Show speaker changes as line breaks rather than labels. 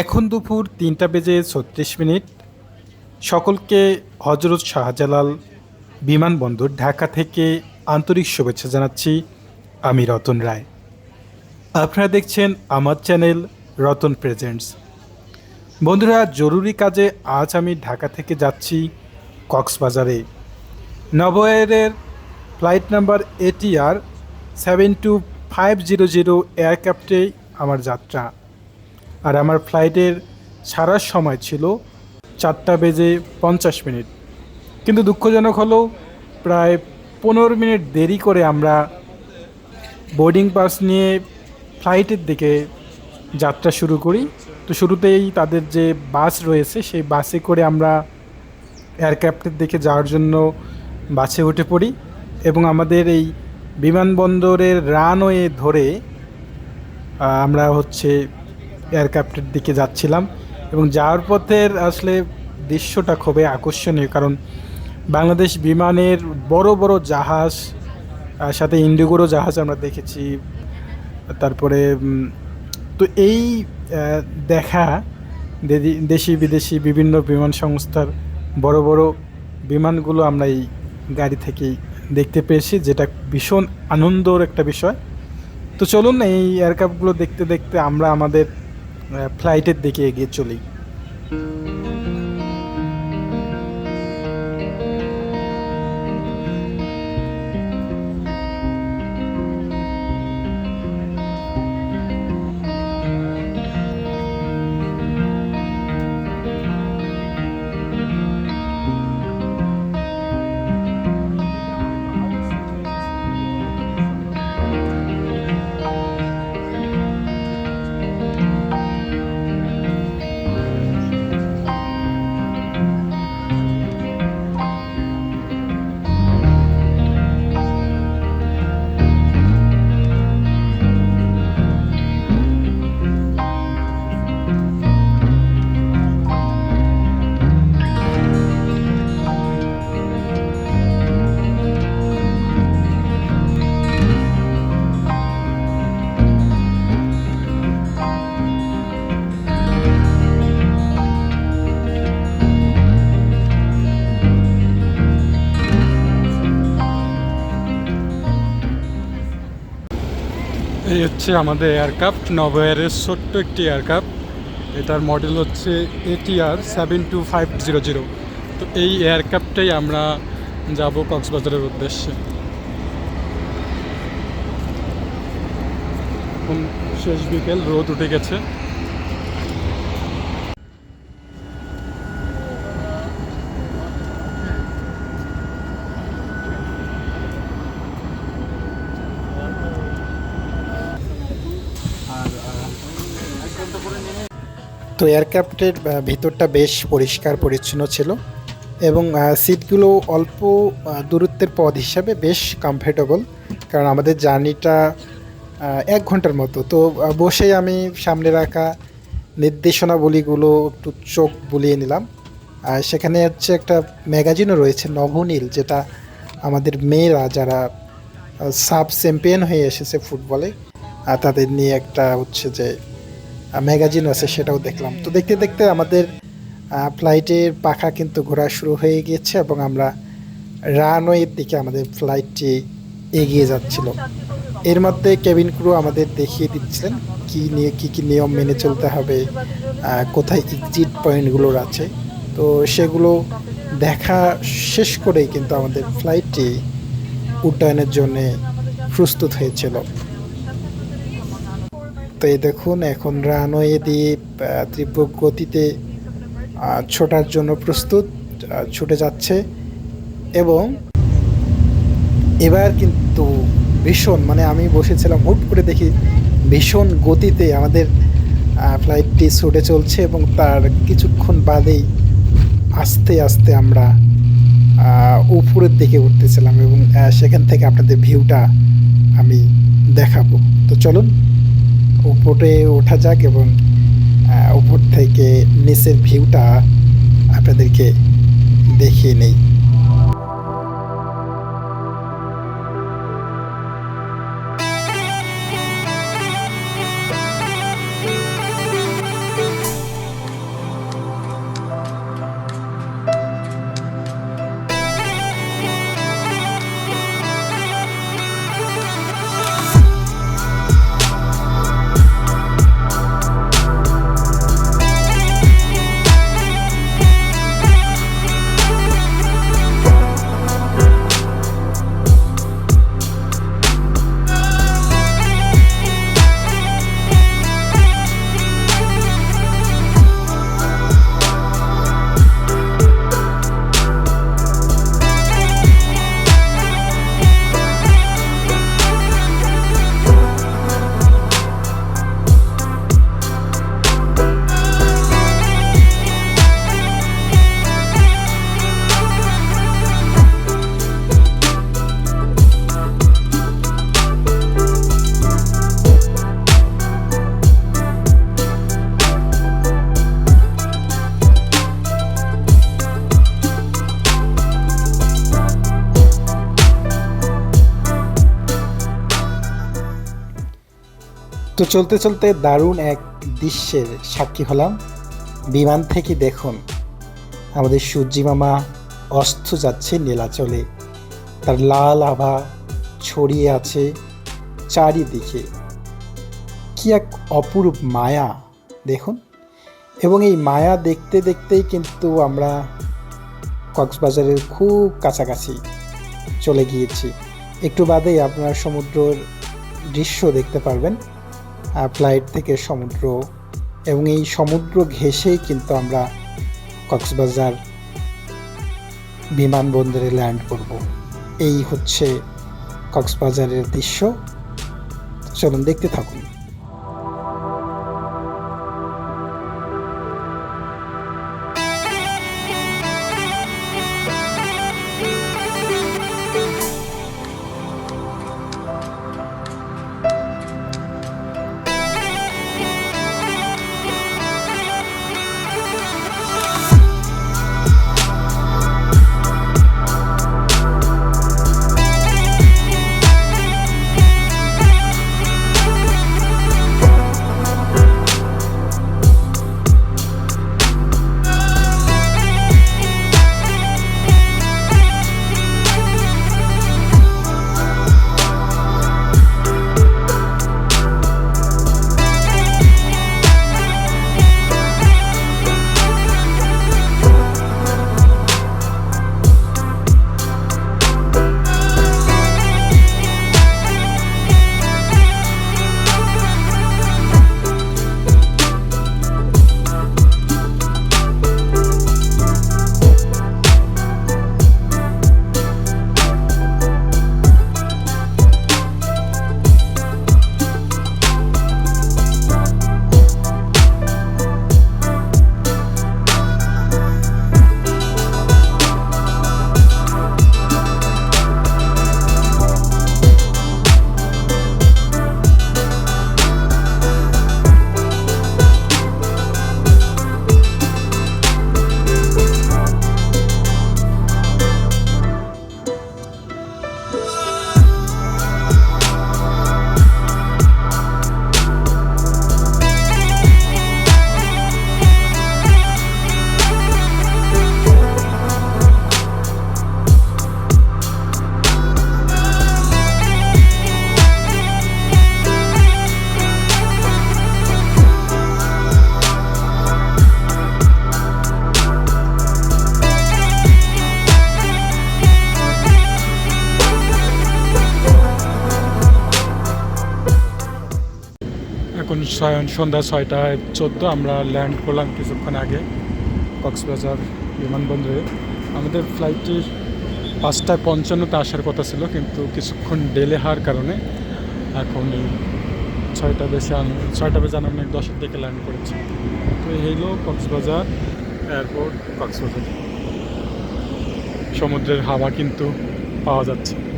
এখন দুপুর তিনটা বেজে ছত্রিশ মিনিট। সকলকে হজরত শাহজালাল বিমানবন্দর ঢাকা থেকে আন্তরিক শুভেচ্ছা জানাচ্ছি। আমি রতন রায়। আপনারা দেখছেন আমার চ্যানেল রতন প্রেজেন্টস। বন্ধুরা, জরুরি কাজে আজ আমি ঢাকা থেকে যাচ্ছি কক্সবাজারে। নভোয়ারের flight number ATR seven two five zero zero এয়ারক্রাফ্টেই আমার যাত্রা। আর আমার ফ্লাইটের ছাড়ার সময় ছিল চারটা বেজে পঞ্চাশ মিনিট। কিন্তু দুঃখজনক হলো প্রায় পনেরো মিনিট দেরি করে আমরা বোর্ডিং পাস নিয়ে ফ্লাইটের দিকে যাত্রা শুরু করি। তো শুরুতেই তাদের যে বাস রয়েছে, সেই বাসে করে আমরা এয়ারক্রাফ্টের দিকে যাওয়ার জন্য বাসে উঠে পড়ি এবং আমাদের এই বিমানবন্দরের রানওয়ে ধরে আমরা হচ্ছে এয়ারক্রাফ্টের দিকে যাচ্ছিলাম এবং যাওয়ার পথের আসলে দৃশ্যটা খুবই আকর্ষণীয় কারণ বাংলাদেশ বিমানের বড় বড় জাহাজ সাথে ইন্ডিগোরও জাহাজ আমরা দেখেছি, তারপরে তো এই দেখা দেশি, বিদেশি বিভিন্ন বিমান সংস্থার বড় বড় বিমানগুলো আমরা এই গাড়ি থেকেই দেখতে পেয়েছি, যেটা ভীষণ আনন্দর একটা বিষয়। তো চলুন এই এয়ারক্রাফটগুলো দেখতে দেখতে আমরা আমাদের ফ্লাইটের দিকে এগিয়ে চলি। হচ্ছে আমাদের এয়ারক্রাফট নভোয়ারের ছোট্ট একটি এয়ারক্রাফট এটার মডেল হচ্ছে ATR seven two five zero zero তো এই এয়ারক্রাফটটাই আমরা যাব কক্সবাজারের উদ্দেশ্যে। শেষ বিকেল, রোদ উঠে গেছে।
তো এয়ারক্রাফটের ভিতরটা বেশ পরিষ্কার, পরিচ্ছন্ন ছিল এবং সিটগুলো অল্প দূরত্বের পথ হিসাবে বেশ কমফোর্টেবল কারণ আমাদের জার্নিটা এক ঘণ্টার মতো। তো বসেই আমি সামনে রাখা নির্দেশনাবলীগুলো একটু চোখ বুলিয়ে নিলাম। আর সেখানে হচ্ছে একটা ম্যাগাজিনও রয়েছে, নভনীল, যেটা আমাদের মেয়েরা যারা সাব চ্যাম্পিয়ন হয়ে এসেছে ফুটবলে তাদের নিয়ে একটা হচ্ছে যে ম্যাগাজিন আছে, সেটাও দেখলাম। তো দেখতে দেখতে আমাদের ফ্লাইটের পাখা কিন্তু ঘোরা শুরু হয়ে গিয়েছে এবং আমরা রানওয়ের দিকে আমাদের ফ্লাইটটি এগিয়ে যাচ্ছিল। এর মধ্যে কেবিন ক্রু আমাদের দেখিয়ে দিচ্ছিলেন কি নিয়ে, কি কি নিয়ম মেনে চলতে হবে কোথায় এক্সিট পয়েন্টগুলো আছে। তো সেগুলো দেখা শেষ করেই কিন্তু আমাদের ফ্লাইটটি উড্ডয়নের জন্যে প্রস্তুত হয়েছিল। তো এই দেখুন, এখন রানওয়ে দিয়ে তীব্র গতিতে ছোটার জন্য প্রস্তুত ছুটে যাচ্ছে এবং এবার কিন্তু ভীষণ মানে আমি বসেছিলাম, হুট করে দেখি ভীষণ গতিতে আমাদের ফ্লাইটটি ছুটে চলছে এবং তার কিছুক্ষণ বাদেই আস্তে আস্তে আমরা উপরের দিকে উঠতেছিলাম এবং সেখান থেকে আপনাদের ভিউটা আমি দেখাবো। তো চলুন উপরে ওঠা যাক এবং উপর থেকে নিচের ভিউটা আপনাদেরকে দেখিয়ে নেই। তো চলতে চলতে দারুণ এক দৃশ্যের সাক্ষী হলাম। বিমান থেকে দেখুন, আমাদের সূর্যি মামা অস্ত যাচ্ছে নীলাচলে। তার লাল আভা ছড়িয়ে আছে চারিদিকে। কি এক অপরূপ মায়া, দেখুন। এবং এই মায়া দেখতে দেখতেই কিন্তু আমরা কক্সবাজারের খুব কাছাকাছি চলে গিয়েছি। একটু বাদেই আপনারা সমুদ্রের দৃশ্য দেখতে পারবেন। ফ্লাইট থেকে সমুদ্র এবং এই সমুদ্র ঘেঁষেই কিন্তু আমরা কক্সবাজার বিমানবন্দরে ল্যান্ড করব। এই হচ্ছে কক্সবাজারের দৃশ্য। চলুন দেখতে থাকুন।
ছয়- সন্ধ্যা ছয়টায় চোদ্দ আমরা ল্যান্ড করলাম কিছুক্ষণ আগে কক্সবাজার বিমানবন্দরে। আমাদের ফ্লাইটটি পাঁচটায় পঞ্চান্নতে আসার কথা ছিল, কিন্তু কিছুক্ষণ ডেলে হওয়ার কারণে এখন ছয়টা আন ছয়টা বেজে আনুমানিক দশের দিকে ল্যান্ড করেছি। তো এই হলো কক্সবাজার এয়ারপোর্ট কক্সবাজার। সমুদ্রের হাওয়া কিন্তু পাওয়া যাচ্ছে।